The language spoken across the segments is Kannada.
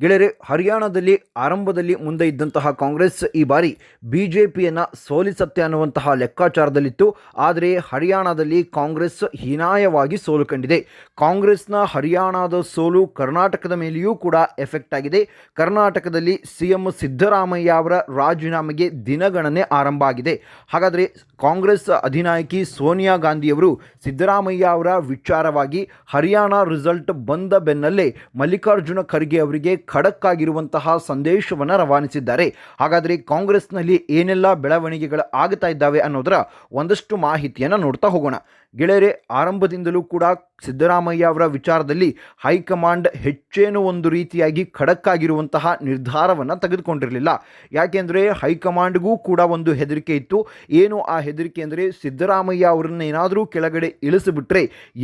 ಗೆಳೆಯರೆ, ಹರಿಯಾಣದಲ್ಲಿ ಆರಂಭದಲ್ಲಿ ಮುಂದೆ ಇದ್ದಂತಹ ಕಾಂಗ್ರೆಸ್ ಈ ಬಾರಿ ಬಿ ಜೆ ಪಿಯನ್ನು ಸೋಲಿಸತ್ತೆ ಅನ್ನುವಂತಹ ಲೆಕ್ಕಾಚಾರದಲ್ಲಿತ್ತು. ಆದರೆ ಹರಿಯಾಣದಲ್ಲಿ ಕಾಂಗ್ರೆಸ್ ಹೀನಾಯವಾಗಿ ಸೋಲು ಕಂಡಿದೆ. ಕಾಂಗ್ರೆಸ್ನ ಹರಿಯಾಣದ ಸೋಲು ಕರ್ನಾಟಕದ ಮೇಲೆಯೂ ಕೂಡ ಎಫೆಕ್ಟ್ ಆಗಿದೆ. ಕರ್ನಾಟಕದಲ್ಲಿ ಸಿ ಎಂ ಸಿದ್ದರಾಮಯ್ಯ ಅವರ ರಾಜೀನಾಮೆಗೆ ದಿನಗಣನೆ ಆರಂಭ ಆಗಿದೆ. ಹಾಗಾದರೆ ಕಾಂಗ್ರೆಸ್ ಅಧಿನಾಯಕಿ ಸೋನಿಯಾ ಗಾಂಧಿಯವರು ಸಿದ್ದರಾಮಯ್ಯ ಅವರ ವಿಚಾರವಾಗಿ ಹರಿಯಾಣ ರಿಸಲ್ಟ್ ಬಂದ ಬೆನ್ನಲ್ಲೇ ಮಲ್ಲಿಕಾರ್ಜುನ ಖರ್ಗೆ ಅವರಿಗೆ ಖಡಕ್ ಆಗಿರುವಂತಹ ಸಂದೇಶವನ್ನು ರವಾನಿಸಿದ್ದಾರೆ. ಹಾಗಾದರೆ ಕಾಂಗ್ರೆಸ್ನಲ್ಲಿ ಏನೆಲ್ಲ ಬೆಳವಣಿಗೆಗಳು ಆಗ್ತಾ ಇದ್ದಾವೆ ಅನ್ನೋದರ ಒಂದಷ್ಟು ಮಾಹಿತಿಯನ್ನು ನೋಡ್ತಾ ಹೋಗೋಣ. ಗೆಳೆಯರೆ, ಆರಂಭದಿಂದಲೂ ಕೂಡ ಸಿದ್ದರಾಮಯ್ಯ ಅವರ ವಿಚಾರದಲ್ಲಿ ಹೈಕಮಾಂಡ್ ಹೆಚ್ಚೇನು ಒಂದು ರೀತಿಯಾಗಿ ಖಡಕ್ಕಾಗಿರುವಂತಹ ನಿರ್ಧಾರವನ್ನು ತೆಗೆದುಕೊಂಡಿರಲಿಲ್ಲ. ಯಾಕೆಂದರೆ ಹೈಕಮಾಂಡ್ಗೂ ಕೂಡ ಒಂದು ಹೆದರಿಕೆ ಇತ್ತು. ಏನು ಆ ಹೆದರಿಕೆ ಅಂದರೆ ಸಿದ್ದರಾಮಯ್ಯ ಅವರನ್ನು ಏನಾದರೂ ಕೆಳಗಡೆ ಇಳಿಸಿಬಿಟ್ರೆ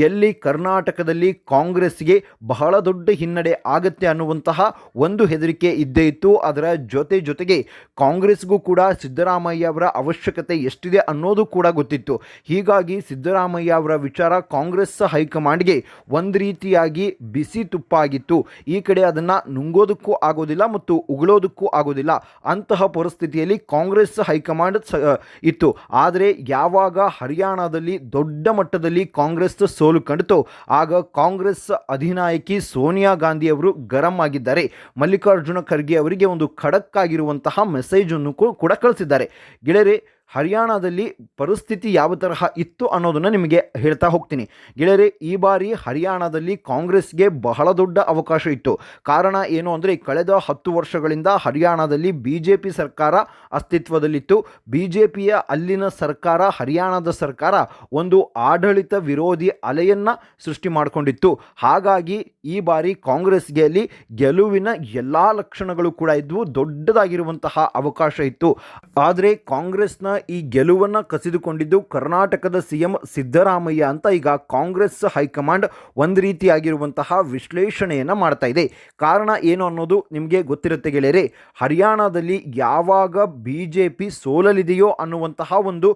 ಎಲ್ಲಿ ಕರ್ನಾಟಕದಲ್ಲಿ ಕಾಂಗ್ರೆಸ್ಗೆ ಬಹಳ ದೊಡ್ಡ ಹಿನ್ನಡೆ ಆಗತ್ತೆ ಅನ್ನುವಂತಹ ಒಂದು ಹೆದರಿಕೆ ಇದ್ದೇ ಇತ್ತು. ಅದರ ಜೊತೆ ಜೊತೆಗೆ ಕಾಂಗ್ರೆಸ್ಗೂ ಕೂಡ ಸಿದ್ದರಾಮಯ್ಯ ಅವರ ಅವಶ್ಯಕತೆ ಎಷ್ಟಿದೆ ಅನ್ನೋದು ಕೂಡ ಗೊತ್ತಿತ್ತು. ಹೀಗಾಗಿ ಸಿದ್ದರಾಮಯ್ಯ ಅವರ ವಿಚಾರ ಕಾಂಗ್ರೆಸ್ ಹೈಕಮಾಂಡ್ಗೆ ಒಂದು ರೀತಿಯಾಗಿ ಬಿಸಿ ತುಪ್ಪ ಆಗಿತ್ತು ಈ ಕಡೆ ಅದನ್ನು ನುಂಗೋದಕ್ಕೂ ಆಗೋದಿಲ್ಲ ಮತ್ತು ಉಗುಳೋದಕ್ಕೂ ಆಗೋದಿಲ್ಲ. ಅಂತಹ ಪರಿಸ್ಥಿತಿಯಲ್ಲಿ ಕಾಂಗ್ರೆಸ್ ಹೈಕಮಾಂಡ್ ಇತ್ತು. ಆದರೆ ಯಾವಾಗ ಹರಿಯಾಣದಲ್ಲಿ ದೊಡ್ಡ ಮಟ್ಟದಲ್ಲಿ ಕಾಂಗ್ರೆಸ್ ಸೋಲು ಕಂಡಿತು, ಆಗ ಕಾಂಗ್ರೆಸ್ ಅಧಿನಾಯಕಿ ಸೋನಿಯಾ ಗಾಂಧಿ ಅವರು ಗರಂ ಆಗಿದ್ದಾರೆ. ಮಲ್ಲಿಕಾರ್ಜುನ ಖರ್ಗೆ ಅವರಿಗೆ ಒಂದು ಖಡಕ್ ಆಗಿರುವಂತಹ ಮೆಸೇಜನ್ನು ಕೂಡ ಕಳಿಸಿದ್ದಾರೆ. ಗೆಳೆಯರೆ ಹರಿಯಾಣದಲ್ಲಿ ಪರಿಸ್ಥಿತಿ ಯಾವ ತರಹ ಇತ್ತು ಅನ್ನೋದನ್ನು ನಿಮಗೆ ಹೇಳ್ತಾ ಹೋಗ್ತೀನಿ. ಗೆಳೆಯರೆ, ಈ ಬಾರಿ ಹರಿಯಾಣದಲ್ಲಿ ಕಾಂಗ್ರೆಸ್ಗೆ ಬಹಳ ದೊಡ್ಡ ಅವಕಾಶ ಇತ್ತು. ಕಾರಣ ಏನು ಅಂದರೆ, ಕಳೆದ ಹತ್ತು ವರ್ಷಗಳಿಂದ ಹರಿಯಾಣದಲ್ಲಿ ಬಿ ಜೆ ಪಿ ಸರ್ಕಾರ ಅಸ್ತಿತ್ವದಲ್ಲಿತ್ತು. ಬಿ ಜೆ ಪಿಯ ಅಲ್ಲಿನ ಸರ್ಕಾರ, ಹರಿಯಾಣದ ಸರ್ಕಾರ ಒಂದು ಆಡಳಿತ ವಿರೋಧಿ ಅಲೆಯನ್ನು ಸೃಷ್ಟಿ ಮಾಡಿಕೊಂಡಿತ್ತು. ಹಾಗಾಗಿ ಈ ಬಾರಿ ಕಾಂಗ್ರೆಸ್ಗೆ ಅಲ್ಲಿ ಗೆಲುವಿನ ಎಲ್ಲ ಲಕ್ಷಣಗಳು ಕೂಡ ಇದ್ವು. ದೊಡ್ಡದಾಗಿರುವಂತಹ ಅವಕಾಶ ಇತ್ತು. ಆದರೆ ಕಾಂಗ್ರೆಸ್ನ ಈ ಗೆಲುವನ್ನು ಕಸಿದುಕೊಂಡಿದ್ದು ಕರ್ನಾಟಕದ ಸಿ ಎಂ ಸಿದ್ದರಾಮಯ್ಯ ಅಂತ ಈಗ ಕಾಂಗ್ರೆಸ್ ಹೈಕಮಾಂಡ್ ಒಂದು ರೀತಿಯಾಗಿರುವಂತಹ ವಿಶ್ಲೇಷಣೆಯನ್ನು ಮಾಡ್ತಾ ಇದೆ. ಕಾರಣ ಏನು ಅನ್ನೋದು ನಿಮಗೆ ಗೊತ್ತಿರುತ್ತೆ ಗೆಳೆಯರೆ. ಹರಿಯಾಣದಲ್ಲಿ ಯಾವಾಗ ಬಿ ಜೆ ಪಿ ಸೋಲಲಿದೆಯೋ ಅನ್ನುವಂತಹ ಒಂದು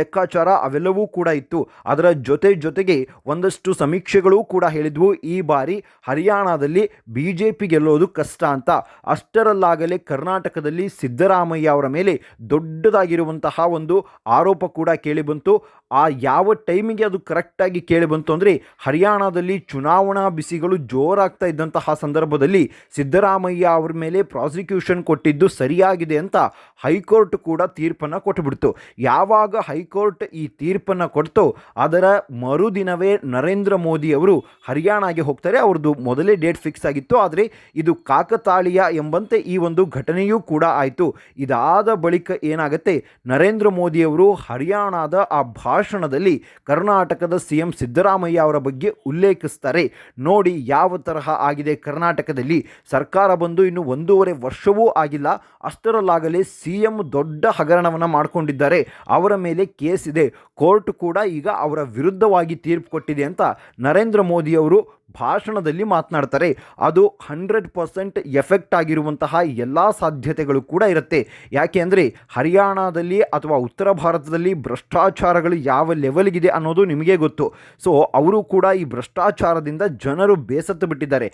ಲೆಕ್ಕಾಚಾರ ಅವೆಲ್ಲವೂ ಕೂಡ ಇತ್ತು. ಅದರ ಜೊತೆ ಜೊತೆಗೆ ಒಂದಷ್ಟು ಸಮೀಕ್ಷೆಗಳು ಕೂಡ ಹೇಳಿದ್ವು. ಈ ಬಾರಿ ಹರಿಯಾಣದಲ್ಲಿ ಬಿ ಜೆ ಪಿ ಗೆಲ್ಲೋದು ಕಷ್ಟ ಅಂತ. ಅಷ್ಟರಲ್ಲಾಗಲೇ ಕರ್ನಾಟಕದಲ್ಲಿ ಸಿದ್ದರಾಮಯ್ಯ ಅವರ ಮೇಲೆ ದೊಡ್ಡದಾಗಿರುವಂತಹ ಒಂದು ಆರೋಪ ಕೂಡ ಕೇಳಿಬಂತು ಆ ಯಾವ ಟೈಮಿಗೆ ಅದು ಕರೆಕ್ಟಾಗಿ ಕೇಳಿಬಂತು ಅಂದರೆ ಹರಿಯಾಣದಲ್ಲಿ ಚುನಾವಣಾ ಬಿಸಿಗಳು ಜೋರಾಗ್ತಾ ಇದ್ದಂತಹ ಸಂದರ್ಭದಲ್ಲಿ ಸಿದ್ದರಾಮಯ್ಯ ಅವರ ಮೇಲೆ ಪ್ರಾಸಿಕ್ಯೂಷನ್ ಕೊಟ್ಟಿದ್ದು ಸರಿಯಾಗಿದೆ ಅಂತ ಹೈಕೋರ್ಟ್ ಕೂಡ ತೀರ್ಪನ್ನು ಕೊಟ್ಟುಬಿಡ್ತು ಯಾವಾಗ ಹೈಕೋರ್ಟ್ ಈ ತೀರ್ಪನ್ನು ಕೊಡ್ತೋ ಅದರ ಮರುದಿನವೇ ನರೇಂದ್ರ ಮೋದಿ ಅವರು ಹರಿಯಾಣಗೆ ಹೋಗ್ತಾರೆ. ಅವ್ರದ್ದು ಮೊದಲೇ ಡೇಟ್ ಫಿಕ್ಸ್ ಆಗಿತ್ತು. ಆದರೆ ಇದು ಕಾಕತಾಳೀಯ ಎಂಬಂತೆ ಈ ಒಂದು ಘಟನೆಯೂ ಕೂಡ ಆಯಿತು. ಇದಾದ ಬಳಿಕ ಏನಾಗುತ್ತೆ? ನರೇಂದ್ರ ಮೋದಿಯವರು ಹರಿಯಾಣದ ಆ ಭಾಷಣದಲ್ಲಿ ಕರ್ನಾಟಕದ ಸಿ ಎಂ ಸಿದ್ದರಾಮಯ್ಯ ಅವರ ಬಗ್ಗೆ ಉಲ್ಲೇಖಿಸ್ತಾರೆ. ನೋಡಿ ಯಾವ ತರಹ ಆಗಿದೆ ಕರ್ನಾಟಕದಲ್ಲಿ. ಸರ್ಕಾರ ಬಂದು ಇನ್ನು ಒಂದೂವರೆ ವರ್ಷವೂ ಆಗಿಲ್ಲ. ಅಷ್ಟರಲ್ಲಾಗಲೇ ಸಿ ಎಂ ದೊಡ್ಡ ಹಗರಣವನ್ನು ಮಾಡಿಕೊಂಡಿದ್ದಾರೆ. ಅವರ ಮೇಲೆ ಕೇಸ್ ಇದೆ. ಕೋರ್ಟ್ ಕೂಡ ಈಗ ಅವರ ವಿರುದ್ಧವಾಗಿ ತೀರ್ಪು ಕೊಟ್ಟಿದೆ ಅಂತ ನರೇಂದ್ರ ಮೋದಿಯವರು ಭಾಷಣದಲ್ಲಿ ಮಾತನಾಡ್ತಾರೆ. ಅದು ಹಂಡ್ರೆಡ್ ಪರ್ಸೆಂಟ್ ಎಫೆಕ್ಟ್ ಆಗಿರುವಂತಹ ಎಲ್ಲ ಸಾಧ್ಯತೆಗಳು ಕೂಡ ಇರುತ್ತೆ. ಯಾಕೆ ಅಂದರೆ ಹರಿಯಾಣದಲ್ಲಿ ಅಥವಾ ಉತ್ತರ ಭಾರತದಲ್ಲಿ ಭ್ರಷ್ಟಾಚಾರಗಳು ಯಾವ ಲೆವೆಲ್ಗಿದೆ ಅನ್ನೋದು ನಿಮಗೆ ಗೊತ್ತು. ಸೊ, ಅವರು ಕೂಡ ಈ ಭ್ರಷ್ಟಾಚಾರದಿಂದ ಜನರು ಬೇಸತ್ತು ಬಿಟ್ಟಿದ್ದಾರೆ.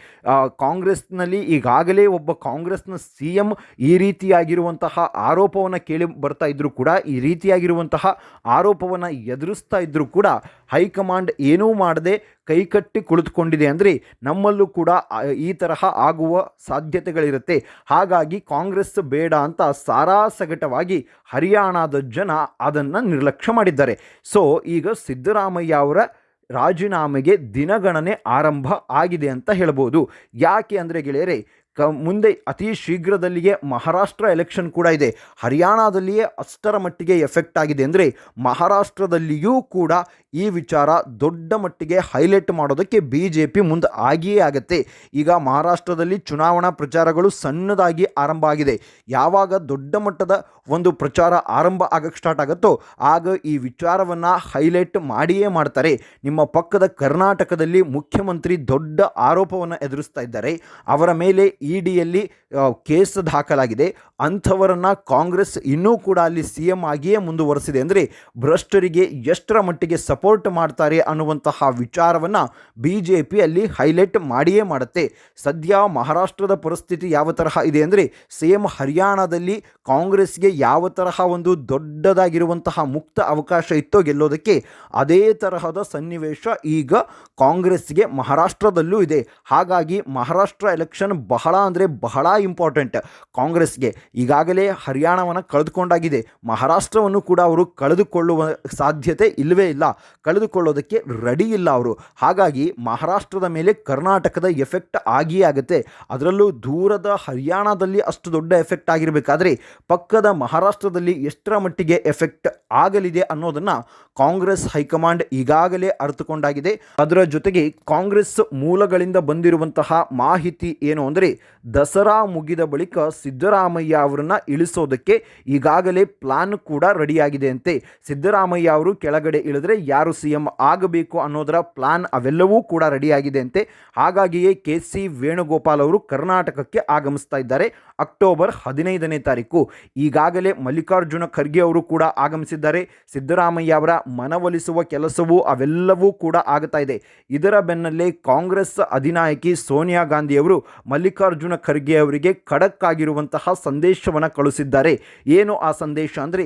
ಕಾಂಗ್ರೆಸ್ನಲ್ಲಿ ಈಗಾಗಲೇ ಒಬ್ಬ ಕಾಂಗ್ರೆಸ್ನ ಸಿ ಎಂ ಈ ರೀತಿಯಾಗಿರುವಂತಹ ಆರೋಪವನ್ನು ಕೇಳಿ ಬರ್ತಾ ಇದ್ದರೂ ಕೂಡ, ಈ ರೀತಿಯಾಗಿರುವಂತಹ ಆರೋಪವನ್ನು ಎದುರಿಸ್ತಾ ಇದ್ದರೂ ಕೂಡ ಹೈಕಮಾಂಡ್ ಏನೂ ಮಾಡದೆ ಕೈಕಟ್ಟಿ ಕುಳಿತುಕೊಂಡಿದೆ ಅಂದರೆ ನಮ್ಮಲ್ಲೂ ಕೂಡ ಈ ತರಹ ಆಗುವ ಸಾಧ್ಯತೆಗಳಿರುತ್ತೆ. ಹಾಗಾಗಿ ಕಾಂಗ್ರೆಸ್ ಬೇಡ ಅಂತ ಸಾರಾಸಗಟವಾಗಿ ಹರಿಯಾಣದ ಜನ ಅದನ್ನು ನಿರ್ಲಕ್ಷ್ಯ ಮಾಡಿದ್ದಾರೆ. ಸೊ ಈಗ ಸಿದ್ದರಾಮಯ್ಯ ಅವರ ರಾಜೀನಾಮೆಗೆ ದಿನಗಣನೆ ಆರಂಭ ಆಗಿದೆ ಅಂತ ಹೇಳ್ಬೋದು. ಯಾಕೆ ಅಂದರೆ ಗೆಳೆಯರೆ ಕ, ಮುಂದೆ ಅತಿ ಶೀಘ್ರದಲ್ಲಿಯೇ ಮಹಾರಾಷ್ಟ್ರ ಎಲೆಕ್ಷನ್ ಕೂಡ ಇದೆ. ಹರಿಯಾಣದಲ್ಲಿಯೇ ಅಷ್ಟರ ಮಟ್ಟಿಗೆ ಎಫೆಕ್ಟ್ ಆಗಿದೆ ಅಂದರೆ ಮಹಾರಾಷ್ಟ್ರದಲ್ಲಿಯೂ ಕೂಡ ಈ ವಿಚಾರ ದೊಡ್ಡ ಮಟ್ಟಿಗೆ ಹೈಲೈಟ್ ಮಾಡೋದಕ್ಕೆ ಬಿ ಜೆ ಪಿ ಮುಂದೆ ಆಗಿಯೇ ಆಗುತ್ತೆ. ಈಗ ಮಹಾರಾಷ್ಟ್ರದಲ್ಲಿ ಚುನಾವಣಾ ಪ್ರಚಾರಗಳು ಸಣ್ಣದಾಗಿ ಆರಂಭ ಆಗಿದೆ. ಯಾವಾಗ ದೊಡ್ಡ ಮಟ್ಟದ ಒಂದು ಪ್ರಚಾರ ಆರಂಭ ಆಗಕ್ಕೆ ಸ್ಟಾರ್ಟ್ ಆಗುತ್ತೋ ಆಗ ಈ ವಿಚಾರವನ್ನು ಹೈಲೈಟ್ ಮಾಡಿಯೇ ಮಾಡ್ತಾರೆ. ನಿಮ್ಮ ಪಕ್ಕದ ಕರ್ನಾಟಕದಲ್ಲಿ ಮುಖ್ಯಮಂತ್ರಿ ದೊಡ್ಡ ಆರೋಪವನ್ನು ಎದುರಿಸ್ತಾ ಇದ್ದಾರೆ. ಅವರ ಮೇಲೆ ಇಡಿಯಲ್ಲಿ ಕೇಸ್ ದಾಖಲಾಗಿದೆ ಅಂಥವರನ್ನು ಕಾಂಗ್ರೆಸ್ ಇನ್ನೂ ಕೂಡ ಅಲ್ಲಿ ಸಿ ಎಂ ಆಗಿಯೇ ಮುಂದುವರೆಸಿದೆ. ಅಂದರೆ ಭ್ರಷ್ಟರಿಗೆ ಎಷ್ಟರ ಮಟ್ಟಿಗೆ ಸಪೋರ್ಟ್ ಮಾಡ್ತಾರೆ ಅನ್ನುವಂತಹ ವಿಚಾರವನ್ನು ಬಿ ಜೆ ಪಿ ಅಲ್ಲಿ ಹೈಲೈಟ್ ಮಾಡಿಯೇ ಮಾಡುತ್ತೆ. ಸದ್ಯ ಮಹಾರಾಷ್ಟ್ರದ ಪರಿಸ್ಥಿತಿ ಯಾವ ತರಹ ಇದೆ ಅಂದರೆ ಸೇಮ್ ಹರಿಯಾಣದಲ್ಲಿ ಕಾಂಗ್ರೆಸ್ಗೆ ಯಾವ ತರಹ ಒಂದು ದೊಡ್ಡದಾಗಿರುವಂತಹ ಮುಕ್ತ ಅವಕಾಶ ಇತ್ತೋ ಗೆಲ್ಲೋದಕ್ಕೆ ಅದೇ ತರಹದ ಸನ್ನಿವೇಶ ಈಗ ಕಾಂಗ್ರೆಸ್ಗೆ ಮಹಾರಾಷ್ಟ್ರದಲ್ಲೂ ಇದೆ. ಹಾಗಾಗಿ ಮಹಾರಾಷ್ಟ್ರ ಎಲೆಕ್ಷನ್ ಬಹಳ ಅಂದರೆ ಬಹಳ ಇಂಪಾರ್ಟೆಂಟ್ ಕಾಂಗ್ರೆಸ್ಗೆ. ಈಗಾಗಲೇ ಹರಿಯಾಣವನ್ನು ಕಳೆದುಕೊಂಡಾಗಿದೆ. ಮಹಾರಾಷ್ಟ್ರವನ್ನು ಕೂಡ ಅವರು ಕಳೆದುಕೊಳ್ಳುವ ಸಾಧ್ಯತೆ ಇಲ್ಲವೇ ಇಲ್ಲ. ಕಳೆದುಕೊಳ್ಳೋದಕ್ಕೆ ರೆಡಿ ಇಲ್ಲ ಅವರು. ಹಾಗಾಗಿ ಮಹಾರಾಷ್ಟ್ರದ ಮೇಲೆ ಕರ್ನಾಟಕದ ಎಫೆಕ್ಟ್ ಆಗಿಯೇ ಆಗುತ್ತೆ. ಅದರಲ್ಲೂ ದೂರದ ಹರಿಯಾಣದಲ್ಲಿ ಅಷ್ಟು ದೊಡ್ಡ ಎಫೆಕ್ಟ್ ಆಗಿರಬೇಕಾದ್ರೆ ಪಕ್ಕದ ಮಹಾರಾಷ್ಟ್ರದಲ್ಲಿ ಎಷ್ಟರ ಮಟ್ಟಿಗೆ ಎಫೆಕ್ಟ್ ಆಗಲಿದೆ ಅನ್ನೋದನ್ನು ಕಾಂಗ್ರೆಸ್ ಹೈಕಮಾಂಡ್ ಈಗಾಗಲೇ ಅರ್ಥಕೊಂಡಾಗಿದೆ ಅದರ ಜೊತೆಗೆ ಕಾಂಗ್ರೆಸ್ ಮೂಲಗಳಿಂದ ಬಂದಿರುವಂತಹ ಮಾಹಿತಿ ಏನು ಅಂದರೆ ದಸರಾ ಮುಗಿದ ಬಳಿಕ ಸಿದ್ದರಾಮಯ್ಯ ಅವರನ್ನ ಇಳಿಸೋದಕ್ಕೆ ಈಗಾಗಲೇ ಪ್ಲಾನ್ ಕೂಡ ರೆಡಿಯಾಗಿದೆ ಅಂತೆ. ಸಿದ್ದರಾಮಯ್ಯ ಅವರು ಕೆಳಗಡೆ ಇಳಿದ್ರೆ ಯಾರು ಸಿ ಎಂ ಆಗಬೇಕು ಅನ್ನೋದರ ಪ್ಲಾನ್ ಅವೆಲ್ಲವೂ ಕೂಡ ರೆಡಿಯಾಗಿದೆ ಅಂತೆ. ಹಾಗಾಗಿಯೇ ಕೆ ಸಿ ವೇಣುಗೋಪಾಲ್ ಅವರು ಕರ್ನಾಟಕಕ್ಕೆ ಆಗಮಿಸ್ತಾ ಇದ್ದಾರೆ. ಅಕ್ಟೋಬರ್ ಹದಿನೈದನೇ ತಾರೀಕು. ಈಗಾಗಲೇ ಮಲ್ಲಿಕಾರ್ಜುನ ಖರ್ಗೆ ಅವರು ಕೂಡ ಆಗಮಿಸಿದ್ದಾರೆ. ಸಿದ್ದರಾಮಯ್ಯ ಅವರ ಮನವೊಲಿಸುವ ಕೆಲಸವೂ ಅವೆಲ್ಲವೂ ಕೂಡ ಆಗ್ತಾ ಇದೆ. ಇದರ ಬೆನ್ನಲ್ಲೇ ಕಾಂಗ್ರೆಸ್ ಅಧಿನಾಯಕಿ ಸೋನಿಯಾ ಗಾಂಧಿ ಅವರು ಮಲ್ಲಿಕಾರ್ಜುನ ಖರ್ಗೆ ಅವರಿಗೆ ಖಡಕ್ ಆಗಿರುವಂತಹ ಸಂದೇಶವನ್ನು ಕಳಿಸಿದ್ದಾರೆ ಏನು ಆ ಸಂದೇಶ ಅಂದರೆ,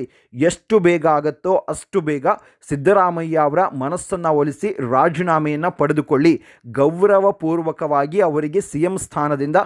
ಎಷ್ಟು ಬೇಗ ಆಗುತ್ತೋ ಅಷ್ಟು ಬೇಗ ಸಿದ್ದರಾಮಯ್ಯ ಅವರ ಮನಸ್ಸನ್ನು ಒಲಿಸಿ ರಾಜೀನಾಮೆಯನ್ನು ಪಡೆದುಕೊಳ್ಳಿ. ಗೌರವಪೂರ್ವಕವಾಗಿ ಅವರಿಗೆ ಸಿ ಎಂ ಸ್ಥಾನದಿಂದ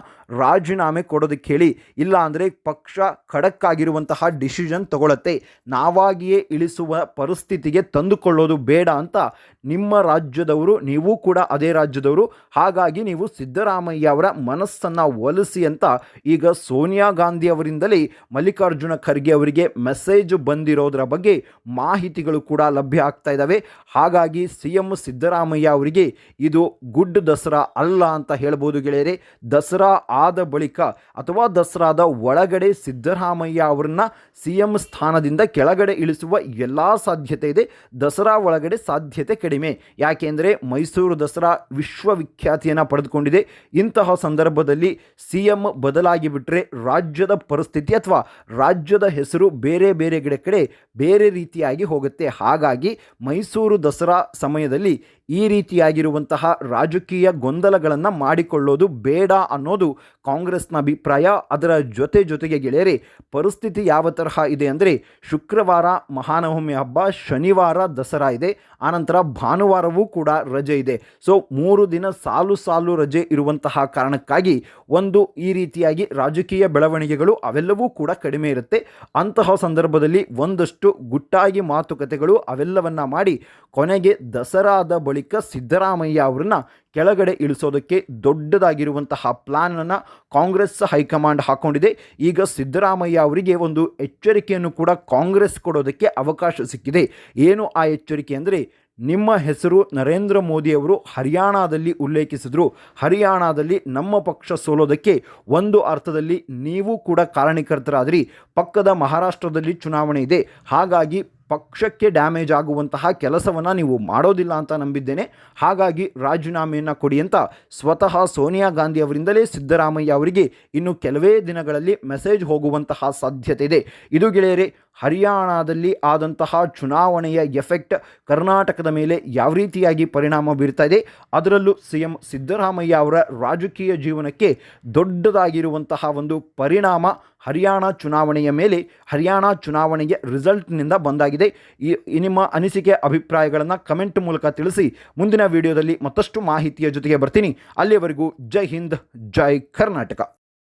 ರಾಜೀನಾಮೆ ಕೊಡೋದಕ್ಕೆ ಹೇಳಿ. ಇಲ್ಲ ಅಂದರೆ ಪಕ್ಷ ಖಡಕ್ ಆಗಿರುವಂತಹ ಡಿಸಿಷನ್ ತಗೊಳತ್ತೆ. ನಾವಾಗಿಯೇ ಇಳಿಸುವ ಪರಿಸ್ಥಿತಿಗೆ ತಂದುಕೊಳ್ಳೋದು ಬೇಡ ಅಂತ ನಿಮ್ಮ ರಾಜ್ಯದವರು, ನೀವು ಕೂಡ ಅದೇ ರಾಜ್ಯದವರು. ಹಾಗಾಗಿ ನೀವು ಸಿದ್ದರಾಮಯ್ಯ ಅವರ ಮನಸ್ಸನ್ನು ಒಲಿಸಿ ಅಂತ ಈಗ ಸೋನಿಯಾ ಗಾಂಧಿ ಅವರಿಂದಲೇ ಮಲ್ಲಿಕಾರ್ಜುನ ಖರ್ಗೆ ಅವರಿಗೆ ಮೆಸೇಜ್ ಬಂದಿರೋದರ ಬಗ್ಗೆ ಮಾಹಿತಿಗಳು ಕೂಡ ಲಭ್ಯ ಆಗ್ತಾ ಇದ್ದಾವೆ ಹಾಗಾಗಿ ಸಿ ಎಂ ಸಿದ್ದರಾಮಯ್ಯ ಅವರಿಗೆ ಇದು ಗುಡ್ ದಸರಾ ಅಲ್ಲ ಅಂತ ಹೇಳ್ಬೋದು ಗೆಳೆಯರೆ. ದಸರಾ ಆದ ಬಳಿಕ ಅಥವಾ ದಸರಾದ ಒಳಗಡೆ ಸಿದ್ದರಾಮಯ್ಯ ಅವರನ್ನ ಸಿ ಎಂ ಸ್ಥಾನದಿಂದ ಕೆಳಗಡೆ ಇಳಿಸುವ ಎಲ್ಲ ಸಾಧ್ಯತೆ ಇದೆ. ದಸರಾ ಒಳಗಡೆ ಸಾಧ್ಯತೆ ಕಡಿಮೆ. ಯಾಕೆಂದರೆ ಮೈಸೂರು ದಸರಾ ವಿಶ್ವವಿಖ್ಯಾತಿಯನ್ನು ಪಡೆದುಕೊಂಡಿದೆ. ಇಂತಹ ಸಂದರ್ಭದಲ್ಲಿ ಸಿ ಎಂ ಬದಲಾಗಿ ಬಿಟ್ಟರೆ ರಾಜ್ಯದ ಪರಿಸ್ಥಿತಿ ಅಥವಾ ರಾಜ್ಯದ ಹೆಸರು ಬೇರೆ ಬೇರೆ ಗಿಡ ಕಡೆ ಬೇರೆ ರೀತಿಯಾಗಿ ಹೋಗುತ್ತೆ. ಹಾಗಾಗಿ ಮೈಸೂರು ದಸರಾ ಸಮಯದಲ್ಲಿ ಈ ರೀತಿಯಾಗಿರುವಂತಹ ರಾಜಕೀಯ ಗೊಂದಲಗಳನ್ನು ಮಾಡಿಕೊಳ್ಳೋದು ಬೇಡ ಅನ್ನೋದು ಕಾಂಗ್ರೆಸ್ನ ಅಭಿಪ್ರಾಯ. ಅದರ ಜೊತೆ ಜೊತೆಗೆ ಗೆಳೆಯರೆ, ಪರಿಸ್ಥಿತಿ ಯಾವ ತರಹ ಇದೆ ಅಂದರೆ ಶುಕ್ರವಾರ ಮಹಾನವಮಿ ಹಬ್ಬ, ಶನಿವಾರ ದಸರಾ ಇದೆ. ಆನಂತರ ಭಾನುವಾರವೂ ಕೂಡ ರಜೆ ಇದೆ. ಸೊ, ಮೂರು ದಿನ ಸಾಲು ಸಾಲು ರಜೆ ಇರುವಂತಹ ಕಾರಣಕ್ಕಾಗಿ ಒಂದು ಈ ರೀತಿಯಾಗಿ ರಾಜಕೀಯ ಬೆಳವಣಿಗೆಗಳು ಅವೆಲ್ಲವೂ ಕೂಡ ಕಡಿಮೆ ಇರುತ್ತೆ. ಅಂತಹ ಸಂದರ್ಭದಲ್ಲಿ ಒಂದಷ್ಟು ಗುಟ್ಟಾಗಿ ಮಾತುಕತೆಗಳು ಅವೆಲ್ಲವನ್ನ ಮಾಡಿ ಕೊನೆಗೆ ದಸರಾದ ಬಳಿಕ ಸಿದ್ದರಾಮಯ್ಯ ಅವರನ್ನ ಕೆಳಗಡೆ ಇಳಿಸೋದಕ್ಕೆ ದೊಡ್ಡದಾಗಿರುವಂತಹ ಪ್ಲಾನನ್ನು ಕಾಂಗ್ರೆಸ್ ಹೈಕಮಾಂಡ್ ಹಾಕೊಂಡಿದೆ. ಈಗ ಸಿದ್ದರಾಮಯ್ಯ ಅವರಿಗೆ ಒಂದು ಎಚ್ಚರಿಕೆಯನ್ನು ಕೂಡ ಕಾಂಗ್ರೆಸ್ ಕೊಡೋದಕ್ಕೆ ಅವಕಾಶ ಸಿಕ್ಕಿದೆ. ಏನು ಆ ಎಚ್ಚರಿಕೆ ಅಂದರೆ ನಿಮ್ಮ ಹೆಸರು ನರೇಂದ್ರ ಮೋದಿಯವರು ಹರಿಯಾಣದಲ್ಲಿ ಉಲ್ಲೇಖಿಸಿದರು. ಹರಿಯಾಣದಲ್ಲಿ ನಮ್ಮ ಪಕ್ಷ ಸೋಲೋದಕ್ಕೆ ಒಂದು ಅರ್ಥದಲ್ಲಿ ನೀವು ಕೂಡ ಕಾರಣೀಕರ್ತರಾದ್ರಿ ಪಕ್ಕದ ಮಹಾರಾಷ್ಟ್ರದಲ್ಲಿ ಚುನಾವಣೆ ಇದೆ. ಹಾಗಾಗಿ ಪಕ್ಷಕ್ಕೆ ಡ್ಯಾಮೇಜ್ ಆಗುವಂತಹ ಕೆಲಸವನ್ನು ನೀವು ಮಾಡೋದಿಲ್ಲ ಅಂತ ನಂಬಿದ್ದೇನೆ. ಹಾಗಾಗಿ ರಾಜೀನಾಮೆಯನ್ನು ಕೊಡಿ ಅಂತ ಸ್ವತಃ ಸೋನಿಯಾ ಗಾಂಧಿ ಅವರಿಂದಲೇ ಸಿದ್ದರಾಮಯ್ಯ ಅವರಿಗೆ ಇನ್ನು ಕೆಲವೇ ದಿನಗಳಲ್ಲಿ ಮೆಸೇಜ್ ಹೋಗುವಂತಹ ಸಾಧ್ಯತೆ ಇದೆ. ಇದು ಗೆಳೆಯರೆ ಹರಿಯಾಣದಲ್ಲಿ ಆದಂತಹ ಚುನಾವಣೆಯ ಎಫೆಕ್ಟ್ ಕರ್ನಾಟಕದ ಮೇಲೆ ಯಾವ ರೀತಿಯಾಗಿ ಪರಿಣಾಮ ಬೀರ್ತಾ ಇದೆ, ಅದರಲ್ಲೂ ಸಿ ಎಂ ಸಿದ್ದರಾಮಯ್ಯ ಅವರ ರಾಜಕೀಯ ಜೀವನಕ್ಕೆ ದೊಡ್ಡದಾಗಿರುವಂತಹ ಒಂದು ಪರಿಣಾಮ ಹರಿಯಾಣ ಚುನಾವಣೆಯ ಮೇಲೆ, ಹರಿಯಾಣ ಚುನಾವಣೆಗೆ ರಿಸಲ್ಟ್ನಿಂದ ಬಂದಾಗಿದೆ. ಈ ನಿಮ್ಮ ಅನಿಸಿಕೆ, ಅಭಿಪ್ರಾಯಗಳನ್ನು ಕಮೆಂಟ್ ಮೂಲಕ ತಿಳಿಸಿ. ಮುಂದಿನ ವಿಡಿಯೋದಲ್ಲಿ ಮತ್ತಷ್ಟು ಮಾಹಿತಿಯ ಜೊತೆಗೆ ಬರ್ತೀನಿ. ಅಲ್ಲಿಯವರೆಗೂ ಜೈ ಹಿಂದ್, ಜೈ ಕರ್ನಾಟಕ.